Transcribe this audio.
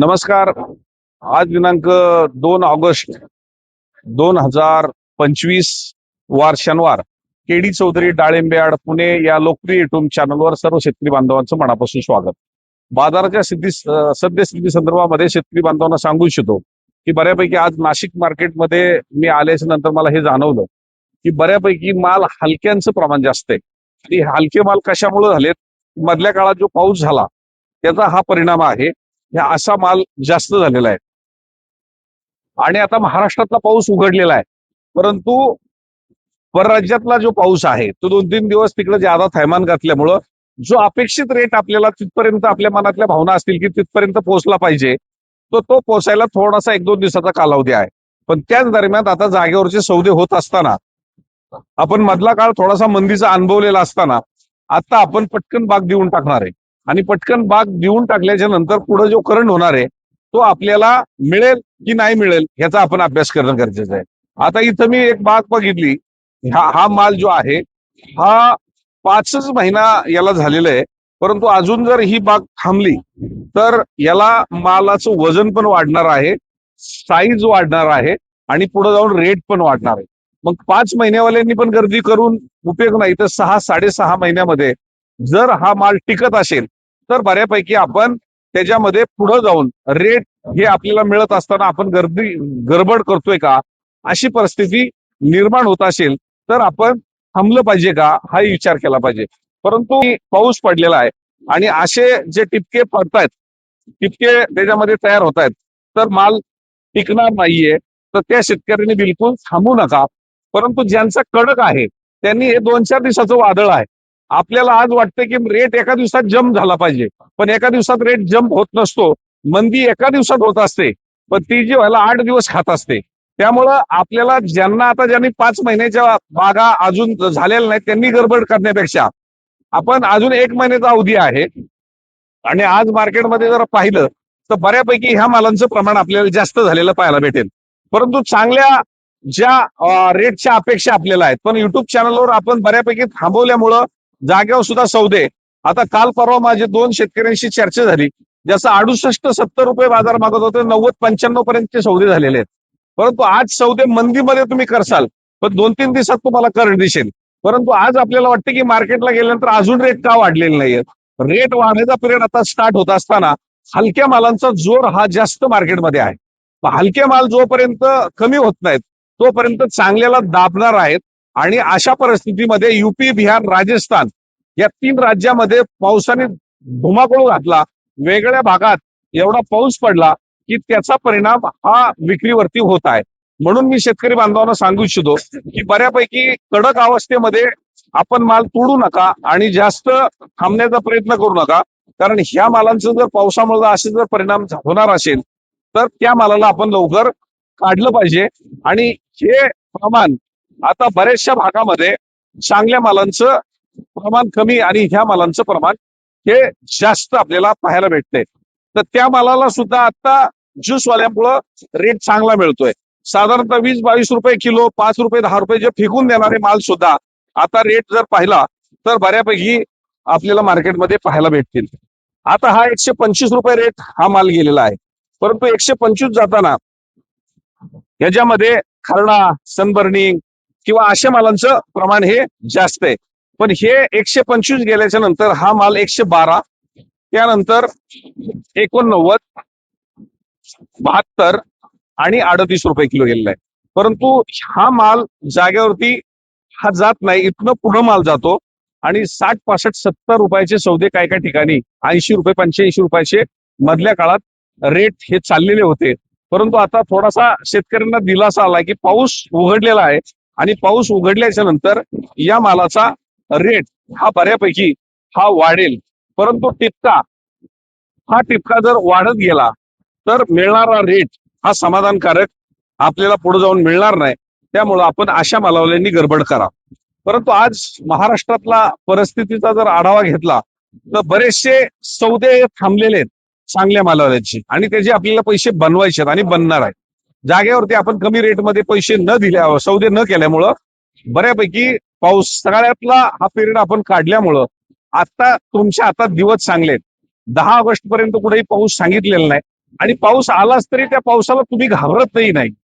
नमस्कार. आज दिनांक दोन ऑगस्ट दोन हजार पंचवीस वार शनिवार. केडी चौधरी डाळिंबेआड पुणे या लोकप्रिय युट्यूब चॅनलवर सर्व शेतकरी बांधवांचं मनापासून स्वागत. बाजाराच्या स्थिती सद्यस्थिती संदर्भामध्ये शेतकरी बांधवांना सांगू इच्छितो की बऱ्यापैकी आज नाशिक मार्केटमध्ये मी आल्याच्यानंतर मला हे जाणवलं की बऱ्यापैकी माल हलक्यांचं प्रमाण जास्त आहे. आणि हलके माल कशामुळे झालेत? मधल्या काळात जो पाऊस झाला त्याचा हा परिणाम आहे. ह्या असा माल जास्त झालेला आहे. आणि आता महाराष्ट्रातला पाऊस उघडलेला आहे. परंतु परराज्यातला जो पाऊस आहे तो दोन तीन दिवस तिकडे ज्यादा थैमान घातल्यामुळं जो अपेक्षित रेट आपल्याला तिथपर्यंत आपल्या मनातल्या भावना असतील की तिथपर्यंत पोहोचला पाहिजे तो तो पोहोचायला थोडासा एक दोन दिवसाचा कालावधी आहे. पण त्याच दरम्यान आता जागेवरचे सौदे होत असताना आपण मधला काळ थोडासा मंदीचा अनुभवलेला असताना आता आपण पटकन बाग देऊन टाकणार आहे. आणि पटकन बाग देऊन टाकल्याच्या नंतर पुढे जो करंट होणार आहे तो आपल्याला मिळेल की नाही मिळेल ह्याचा आपण अभ्यास करणं गरजेचं आहे. आता इथं मी एक बाग बघितली. हा हा माल जो आहे हा पाचच महिना याला झालेला आहे परंतु अजून जर ही बाग थांबली तर याला मालाचं वजन पण वाढणार आहे साईज वाढणार आहे आणि पुढे जाऊन रेट पण वाढणार आहे. मग पाच महिन्यावाल्यांनी पण गर्दी करून उपयोग नाही तर सहा साडेसहा महिन्यामध्ये जर हा माल टिकत असेल तर बऱ्यापैकी आपण त्याच्यामध्ये पुढे जाऊन रेट हे आपल्याला मिळत असताना आपण गर्दी गडबड करतोय का? अशी परिस्थिती निर्माण होत असेल तर आपण थांबलं पाहिजे का? हा विचार केला पाहिजे. परंतु पाऊस पडलेला आहे आणि असे जे टिपके पडतायत टिपके त्याच्यामध्ये तयार होत आहेत तर माल टिकणार नाहीये. तर त्या शेतकऱ्यांनी बिलकुल थांबू नका. परंतु ज्यांचा कडक आहे त्यांनी हे दोन चार दिवसाचं वादळ आहे. आपल्याला आज वाटतं की रेट एका दिवसात जम्प झाला पाहिजे. पण एका दिवसात रेट जम्प होत नसतो. मंदी एका दिवसात होत असते. पण ती जी व्हायला आठ दिवस खात असते. त्यामुळं आपल्याला ज्यांना आता ज्यांनी पाच महिन्याच्या बागा अजून झालेल्या नाहीत त्यांनी गडबड करण्यापेक्षा आपण अजून एक महिन्याचा अवधी आहे. आणि आज मार्केटमध्ये जर पाहिलं तर बऱ्यापैकी ह्या मालांचं प्रमाण आपल्याला जास्त झालेलं पाहायला भेटेल. परंतु चांगल्या ज्या रेटच्या अपेक्षा आपल्याला आहेत. पण युट्यूब चॅनलवर आपण बऱ्यापैकी थांबवल्यामुळं जागेवर सुद्धा सौदे. आता काल परवा माझे दोन शेतकऱ्यांशी चर्चा झाली. जसं अडुसष्ट सत्तर रुपये बाजार मागत होते नव्वद पंच्याण्णव पर्यंतचे सौदे झालेले आहेत. परंतु आज सौदे मंदीमध्ये तुम्ही करसाल पण दोन तीन दिवसात तुम्हाला करंट दिसेल. परंतु आज आपल्याला वाटतं की मार्केटला गेल्यानंतर अजून रेट का वाढलेले नाहीयेत. रेट वाढायचा पिरियड आता स्टार्ट होत असताना हलक्या मालांचा जोर हा जास्त मार्केटमध्ये आहे. हलके माल जोपर्यंत कमी होत नाहीत तोपर्यंत चांगल्याला दाबणार आहेत. आणि अशा परिस्थितीमध्ये युपी बिहार राजस्थान या तीन राज्यामध्ये पावसाने धुमाकूळ घातला. वेगळ्या भागात एवढा पाऊस पडला की त्याचा परिणाम हा विक्रीवरती होत आहे. म्हणून मी शेतकरी बांधवांना सांगू इच्छितो की बऱ्यापैकी कडक अवस्थेमध्ये आपण माल तोडू नका आणि जास्त थांबण्याचा प्रयत्न करू नका. कारण ह्या मालांचं जर पावसामुळे असे जर परिणाम होणार असेल तर त्या मालाला आपण लवकर काढलं पाहिजे. आणि हे प्रमाण आता बऱ्याचशा भागामध्ये चांगल्या मालांचं प्रमाण कमी आणि ह्या मालांचं प्रमाण हे जास्त आपल्याला पाहायला भेटते तर त्या मालाला सुद्धा आता ज्यूसवाल्यामुळं रेट चांगला मिळतोय. साधारणतः वीस बावीस रुपये किलो पाच रुपये दहा रुपये जे फेकून देणारे माल सुद्धा आता रेट जर पाहिला तर बऱ्यापैकी आपल्याला मार्केटमध्ये पाहायला भेटतील. आता हा एकशे पंचवीस रुपये रेट हा माल गेलेला आहे. परंतु एकशे पंचवीस जाताना ह्याच्यामध्ये खरडा सनबर्निंग किंवा अशा मालांचं प्रमाण हे जास्त आहे. पण हे एकशे पंचवीस गेल्याच्यानंतर हा माल एकशे बारा त्यानंतर एकोणनव्वद बहात्तर आणि अडतीस रुपये किलो गेलेला आहे. परंतु हा माल जागेवरती हा जात नाही इथनं पुढं माल जातो आणि साठ पासष्ट सत्तर रुपयाचे सौदे काय काय ठिकाणी ऐंशी रुपये पंच्याऐंशी रुपयाचे मधल्या काळात रेट हे चाललेले होते. परंतु आता थोडासा शेतकऱ्यांना दिलासा आला की पाऊस उघडलेला आहे. आणि पाऊस उघडल्याच्या नंतर या मालाचा रेट हा बऱ्यापैकी हा वाढेल. परंतु टिपका हा टिपका जर वाढत गेला तर मिळणारा रेट हा समाधानकारक आपल्याला पुढे जाऊन मिळणार नाही. त्यामुळं आपण अशा मालावल्यांनी गडबड करा. परंतु आज महाराष्ट्रातला परिस्थितीचा जर आढावा घेतला तर बरेचसे सौदे थांबलेले आहेत चांगल्या मालावल्यांची. आणि त्याचे आपल्याला पैसे बनवायचे आहेत आणि बनणार आहेत. जागेवरती आपण कमी रेटमध्ये पैसे न दिल्या सौदे न केल्यामुळं बऱ्यापैकी पाऊस सगळ्यातला हा पिरियड आपण काढल्यामुळं आता तुमच्या हातात दिवस सांगलेत. दहा ऑगस्ट पर्यंत कुठेही पाऊस सांगितलेला नाही. आणि पाऊस आलाच तरी त्या पावसाला तुम्ही घाबरतही नाही.